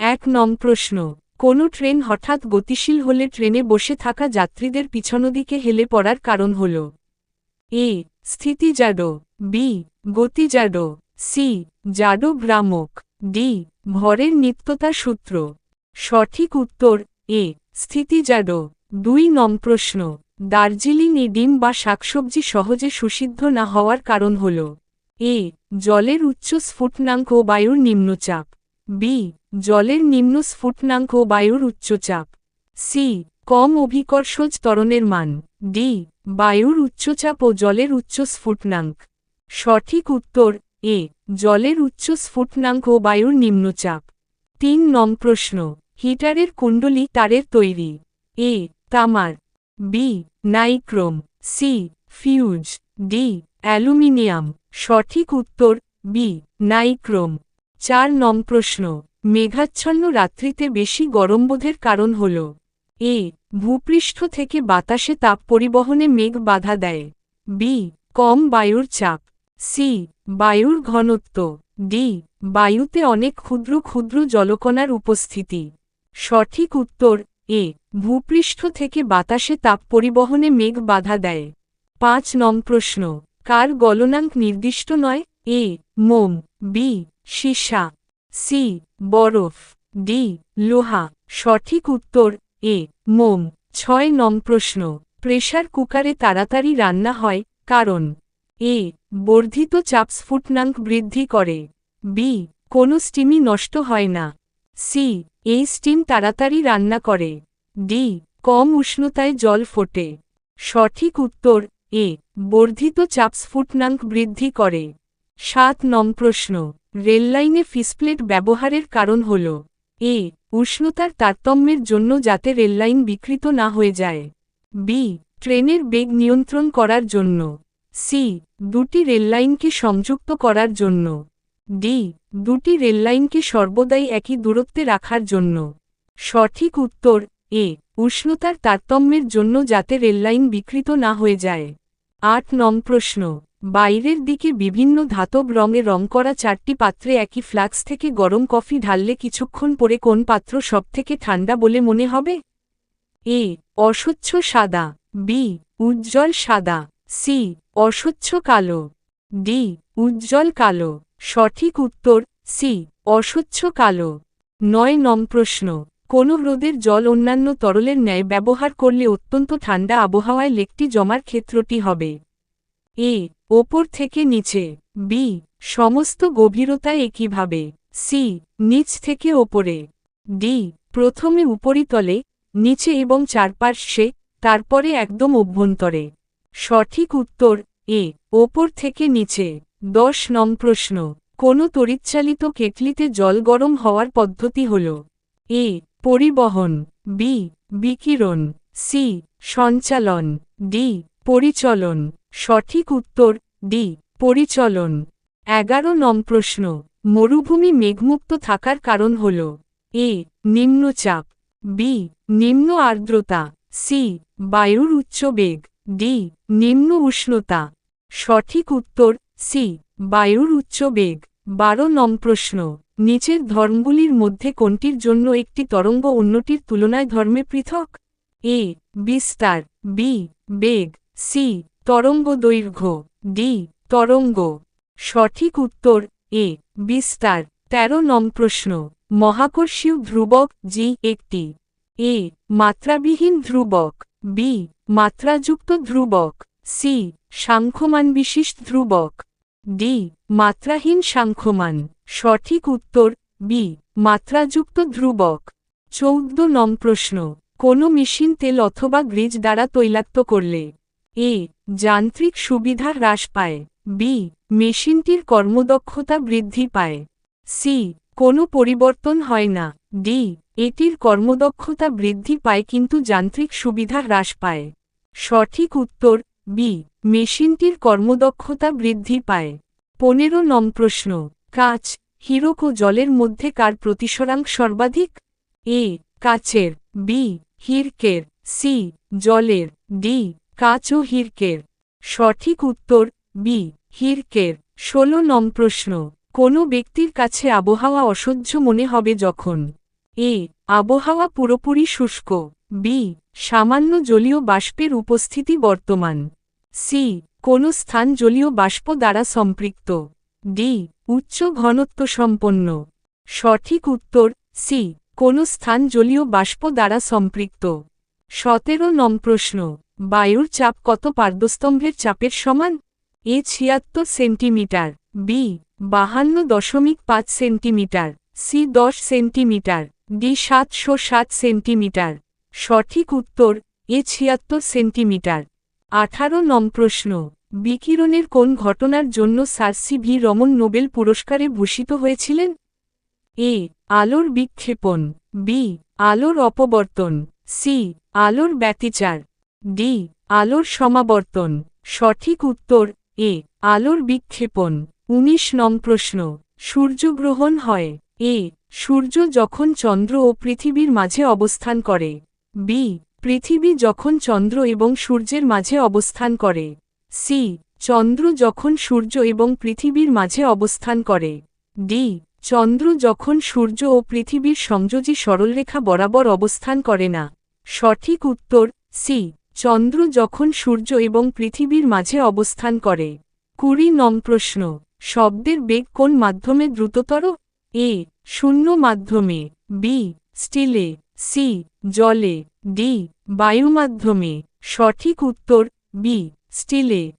এক নং প্রশ্ন, কোনো ট্রেন হঠাৎ গতিশীল হলে ট্রেনে বসে থাকা যাত্রীদের পিছনদিকে হেলে পড়ার কারণ হল এ স্থিতিজাডো বি গতিজাডো সি, জাডো ভ্রামক, ডি, ভরের নিত্যতা সূত্র। সঠিক উত্তর, এ স্থিতিজাডো দুই নং প্রশ্ন, দার্জিলিং এ ডিম বা শাকসবজি সহজে সুসিদ্ধ না হওয়ার কারণ হল এ, জলের উচ্চ স্ফুটনাঙ্ক বায়ুর নিম্নচাপ, বি জলের নিম্ন স্ফুটনাঙ্ক বায়ুর উচ্চচাপ। সি, কম অভিকর্ষজ ত্বরণের মান। ডি, বায়ুর উচ্চচাপ ও জলের উচ্চ স্ফুটনাঙ্ক। সঠিক উত্তর, এ, জলের উচ্চ স্ফুটনাঙ্ক ও বায়ুর নিম্নচাপ। তিন নং প্রশ্ন, হিটারের কুণ্ডলী তারের তৈরি। এ, তামার। B, nichrome. C, fuse. D, aluminium. সঠিক উত্তর, বি, নাইক্রোম। চার নং প্রশ্ন মেঘাচ্ছন্ন রাত্রিতে বেশি গরমবোধের কারণ হল, এ, ভূপৃষ্ঠ থেকে বাতাসে তাপ পরিবহনে মেঘ বাধা দেয়, বি, কম বায়ুর চাপ, সি, বায়ুর ঘনত্ব, ডি, বায়ুতে অনেক ক্ষুদ্র ক্ষুদ্র জলকণার উপস্থিতি। সঠিক উত্তর, এ, ভূপৃষ্ঠ থেকে বাতাসে তাপ পরিবহনে মেঘ বাধা দেয়। পাঁচ নং প্রশ্ন, কার গলনাঙ্ক নির্দিষ্ট নয়? এ, মোম, বি, সীসা। সি বরফ। ডি লোহা। সঠিক উত্তর এ মোম। ছয় নং প্রশ্ন। প্রেশার কুকারে তাড়াতাড়ি রান্না হয়, কারণ এ বর্ধিত চাপ স্ফুটনাঙ্ক বৃদ্ধি করে। বি কোনো স্টিমই নষ্ট হয় না। সি এই স্টিম তাড়াতাড়ি রান্না করে। ডি কম উষ্ণতায় জল ফোটে। সঠিক উত্তর এ বর্ধিত চাপ স্ফুটনাঙ্ক বৃদ্ধি করে। সাত নং প্রশ্ন। রেললাইনে ফিসপ্লেট ব্যবহারের কারণ হল, এ, উষ্ণতার তারতম্যের জন্য যাতে রেললাইন বিকৃত না হয়ে যায়। বি, ট্রেনের বেগ নিয়ন্ত্রণ করার জন্য। সি, দুটি রেললাইনকে সংযুক্ত করার জন্য। ডি, দুটি রেললাইনকে সর্বদাই একই দূরত্বে রাখার জন্য। সঠিক উত্তর, এ, উষ্ণতার তারতম্যের জন্য যাতে রেললাইন বিকৃত না হয়ে যায়। আট নং প্রশ্ন। বাইরের দিকে বিভিন্ন ধাতব রঙে রং করা চারটি পাত্রে একই ফ্লাক্স থেকে গরম কফি ঢাললে কিছুক্ষণ পরে কোন পাত্র সবথেকে ঠান্ডা বলে মনে হবে? এ, অস্বচ্ছ সাদা, বি, উজ্জ্বল সাদা, সি, অস্বচ্ছ কালো, ডি, উজ্জ্বল কালো। সঠিক উত্তর, সি, অস্বচ্ছ কালো। নয় নং প্রশ্ন, কোন হ্রদের জল অন্যান্য তরলের ন্যায় ব্যবহার করলে অত্যন্ত ঠান্ডা আবহাওয়ায় লেকটি জমার ক্ষেত্রটি হবে? এ ওপর থেকে নিচে, বি, সমস্ত গভীরতায় একইভাবে, সি, নিচ থেকে ওপরে, ডি, প্রথমে উপরিতলে, নিচে এবং চারপার্শ্বে তারপরে একদম অভ্যন্তরে। সঠিক উত্তর, এ, ওপর থেকে নিচে। দশ নং প্রশ্ন, কোনো তড়িৎচালিত কেটলিতে জল গরম হওয়ার পদ্ধতি হল? এ, পরিবহন, বি, বিকিরণ, সি, সঞ্চালন, ডি, পরিচলন। সঠিক উত্তর, ডি, পরিচলন। এগারো নম প্রশ্ন, মরুভূমি মেঘমুক্ত থাকার কারণ হল, এ, নিম্নচাপ, বি, নিম্ন আর্দ্রতা, সি, বায়ুর উচ্চ বেগ, ডি, নিম্ন উষ্ণতা। সঠিক উত্তর, সি, বায়ুর উচ্চ বেগ। বারো নম প্রশ্ন, নিচের ধর্মগুলির মধ্যে কোনটির জন্য একটি তরঙ্গ অন্যটির তুলনায় ধর্মে পৃথক? এ, বিস্তার, বি, বেগ, সি তরঙ্গ দৈর্ঘ্য ডি তরঙ্গ। সঠিক উত্তর এ বিস্তার। তেরো নম প্রশ্ন, মহাকর্ষীয় ধ্রুবক জি একটি। এ মাত্রাবিহীন ধ্রুবক। বি মাত্রাযুক্ত ধ্রুবক। সি সাংখ্যমান বিশিষ্ট ধ্রুবক। ডি মাত্রাহীন সাংখ্যমান। সঠিক উত্তর বি মাত্রাযুক্ত ধ্রুবক। চৌদ্দ নম প্রশ্ন, কোনো মেশিন তেল অথবা গ্রিজ দ্বারা তৈলাক্ত করলে এ. যান্ত্রিক সুবিধা হ্রাস পায়। বি. মেশিনটির কর্মদক্ষতা বৃদ্ধি পায়। সি. কোনো পরিবর্তন হয় না। ডি এটির কর্মদক্ষতা বৃদ্ধি পায় কিন্তু যান্ত্রিক সুবিধা হ্রাস পায়। সঠিক উত্তর বি মেশিনটির কর্মদক্ষতা বৃদ্ধি পায়। পনেরো নং প্রশ্ন, কাচ, হিরক ও জলের মধ্যে কার প্রতিসরাঙ্ক সর্বাধিক? এ. কাচের বি হিরকের সি জলের ডি কাচ হিরকের। সঠিক উত্তর, বি, হিরকের। ষোলো নম প্রশ্ন, কোনো ব্যক্তির কাছে আবহাওয়া অসহ্য মনে হবে যখন? এ, আবহাওয়া পুরোপুরি শুষ্ক। বি, সামান্য জলীয় বাষ্পের উপস্থিতি বর্তমান। সি, কোন স্থান জলীয় বাষ্প দ্বারা সম্পৃক্ত। ডি, উচ্চ ঘনত্ব সম্পন্ন। সঠিক উত্তর, সি, কোন স্থান জলীয় বাষ্প দ্বারা সম্পৃক্ত। সতেরো নম প্রশ্ন বায়ুর চাপ কত পার্দস্তম্ভের চাপের সমান? এ ছিয়াত্তর সেন্টিমিটার। বি, বাহান্ন দশমিক পাঁচ সেন্টিমিটার। সি, দশ সেন্টিমিটার। ডি, সাতশো সাত সেন্টিমিটার। সঠিক উত্তর, এ ছিয়াত্তর সেন্টিমিটার। আঠারো নম প্রশ্ন। বিকিরণের কোন ঘটনার জন্য সার্সি ভি রমন নোবেল পুরস্কারে ভূষিত হয়েছিলেন? এ, আলোর বিক্ষেপণ। বি, আলোর অপবর্তন। সি, আলোর ব্যতিচার। ডি, আলোর সমাবর্তন। সঠিক উত্তর, এ, আলোর বিক্ষেপণ। উনিশ নম প্রশ্ন, সূর্যগ্রহণ হয়। এ, সূর্য যখন চন্দ্র ও পৃথিবীর মাঝে অবস্থান করে। বি, পৃথিবী যখন চন্দ্র এবং সূর্যের মাঝে অবস্থান করে। সি, চন্দ্র যখন সূর্য এবং পৃথিবীর মাঝে অবস্থান করে। ডি, চন্দ্র যখন সূর্য ও পৃথিবীর সংযোজী সরলরেখা বরাবর অবস্থান করে না। সঠিক উত্তর, সি চন্দ্র যখন সূর্য এবং পৃথিবীর মাঝে অবস্থান করে, কুড়ি নম প্রশ্ন, শব্দের বেগ কোন মাধ্যমে দ্রুততর? এ, শূন্য মাধ্যমে, বি, স্টিলে, সি, জলে, ডি বায়ু মাধ্যমে সঠিক উত্তর, বি, স্টিলে।